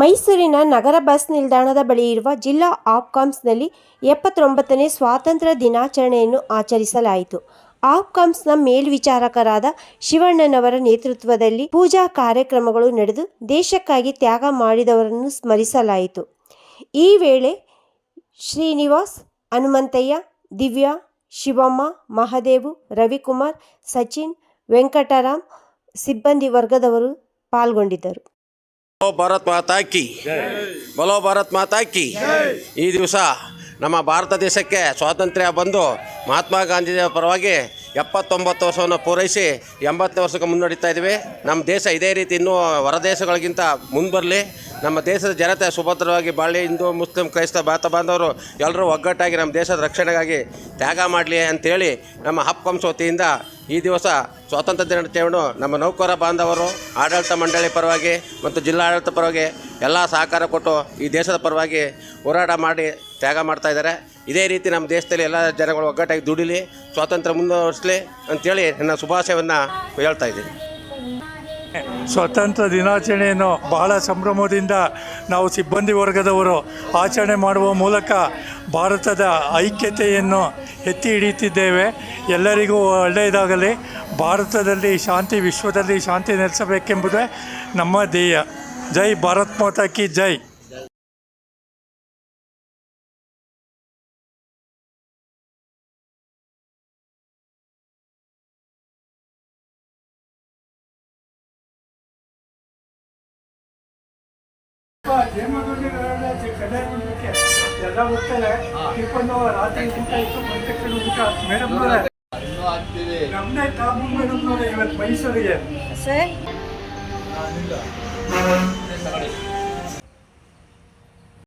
ಮೈಸೂರಿನ ನಗರ ಬಸ್ ನಿಲ್ದಾಣದ ಬಳಿ ಇರುವ ಜಿಲ್ಲಾ ಆಪ್ಕಾಮ್ಸ್ನಲ್ಲಿ ಎಪ್ಪತ್ತೊಂಬತ್ತನೇ ಸ್ವಾತಂತ್ರ್ಯ ದಿನಾಚರಣೆಯನ್ನು ಆಚರಿಸಲಾಯಿತು. ಆಪ್ಕಾಮ್ಸ್ನ ಮೇಲ್ವಿಚಾರಕರಾದ ಶಿವಣ್ಣನವರ ನೇತೃತ್ವದಲ್ಲಿ ಪೂಜಾ ಕಾರ್ಯಕ್ರಮಗಳು ನಡೆದು ದೇಶಕ್ಕಾಗಿ ತ್ಯಾಗ ಮಾಡಿದವರನ್ನು ಸ್ಮರಿಸಲಾಯಿತು. ಈ ವೇಳೆ ಶ್ರೀನಿವಾಸ್, ಹನುಮಂತಯ್ಯ, ದಿವ್ಯಾ, ಶಿವಮ್ಮ, ಮಹದೇವು, ರವಿಕುಮಾರ್, ಸಚಿನ್, ವೆಂಕಟರಾಮ್ ಸಿಬ್ಬಂದಿ ವರ್ಗದವರು ಪಾಲ್ಗೊಂಡಿದ್ದರು. ಭಾರತ್ ಮಾತಾ ಕಿ. ಬಲೋ ಭಾರತ್ ಮಾತಾ ಕಿ. ಈ ದಿವಸ ನಮ್ಮ ಭಾರತ ದೇಶಕ್ಕೆ ಸ್ವಾತಂತ್ರ್ಯ ಬಂದು ಮಹಾತ್ಮ ಗಾಂಧೀಜಿಯ ಪರವಾಗಿ ಎಪ್ಪತ್ತೊಂಬತ್ತು ವರ್ಷವನ್ನು ಪೂರೈಸಿ ಎಂಬತ್ತನೇ ವರ್ಷಕ್ಕೆ ಮುನ್ನಡೀತಾ ಇದ್ದೀವಿ. ನಮ್ಮ ದೇಶ ಇದೇ ರೀತಿ ಇನ್ನೂ ಹೊರದೇಶಗಳಿಗಿಂತ ಮುಂದೆ ಬರಲಿ. ನಮ್ಮ ದೇಶದ ಜನತೆ ಸುಭದ್ರವಾಗಿ ಬಾಳಿ ಹಿಂದೂ, ಮುಸ್ಲಿಂ, ಕ್ರೈಸ್ತ ಬಾತ ಬಾಂಧವರು ಎಲ್ಲರೂ ಒಗ್ಗಟ್ಟಾಗಿ ನಮ್ಮ ದೇಶದ ರಕ್ಷಣೆಗಾಗಿ ತ್ಯಾಗ ಮಾಡಲಿ ಅಂತೇಳಿ ನಮ್ಮ ಹಪ್ಕಂಸ್ ವತಿಯಿಂದ ಈ ದಿವಸ ಸ್ವಾತಂತ್ರ್ಯ ದಿನಾಚರಣೆಯನ್ನು ನಮ್ಮ ನೌಕರ ಬಾಂಧವರು, ಆಡಳಿತ ಮಂಡಳಿ ಪರವಾಗಿ ಮತ್ತು ಜಿಲ್ಲಾಡಳಿತ ಪರವಾಗಿ ಎಲ್ಲ ಸಹಕಾರ ಕೊಟ್ಟು ಈ ದೇಶದ ಪರವಾಗಿ ಹೋರಾಟ ಮಾಡಿ ತ್ಯಾಗ ಮಾಡ್ತಾ ಇದ್ದಾರೆ. ಇದೇ ರೀತಿ ನಮ್ಮ ದೇಶದಲ್ಲಿ ಎಲ್ಲ ಜನಗಳು ಒಗ್ಗಟ್ಟಾಗಿ ದುಡಿಲಿ, ಸ್ವಾತಂತ್ರ್ಯ ಮುಂದುವರಿಸಲಿ ಅಂತೇಳಿ ನನ್ನ ಶುಭಾಶಯವನ್ನು ಹೇಳ್ತಾ ಇದ್ದೀನಿ. ಸ್ವಾತಂತ್ರ್ಯ ದಿನಾಚರಣೆಯನ್ನು ಬಹಳ ಸಂಭ್ರಮದಿಂದ ನಾವು ಸಿಬ್ಬಂದಿ ವರ್ಗದವರು ಆಚರಣೆ ಮಾಡುವ ಮೂಲಕ ಭಾರತದ ಐಕ್ಯತೆಯನ್ನು ಎತ್ತಿ ಹಿಡಿಯುತ್ತಿದ್ದೇವೆ. ಎಲ್ಲರಿಗೂ ಒಳ್ಳೆಯದಾಗಲಿ. ಭಾರತದಲ್ಲಿ ಶಾಂತಿ, ವಿಶ್ವದಲ್ಲಿ ಶಾಂತಿ ನೆಲೆಸಬೇಕೆಂಬುದೇ ನಮ್ಮ ಧ್ಯೇಯ. ಜೈ ಭಾರತ್ ಮಾತಾ ಕಿ ಜೈ. ಎಲ್ಲ ಹೋಗ್ತಾರೆ ಟಿಫನ್ ರಾತ್ರಿ ಊಟ ಇತ್ತು ತಕ್ಷಣ ಊಟ ಮೇಡಮ್ ನಮ್ಮದೇ ಕಾಬು ಮೇಡಮ್ ಇವತ್ತು ಮೈಸೂರಿಗೆ. ಸರ್?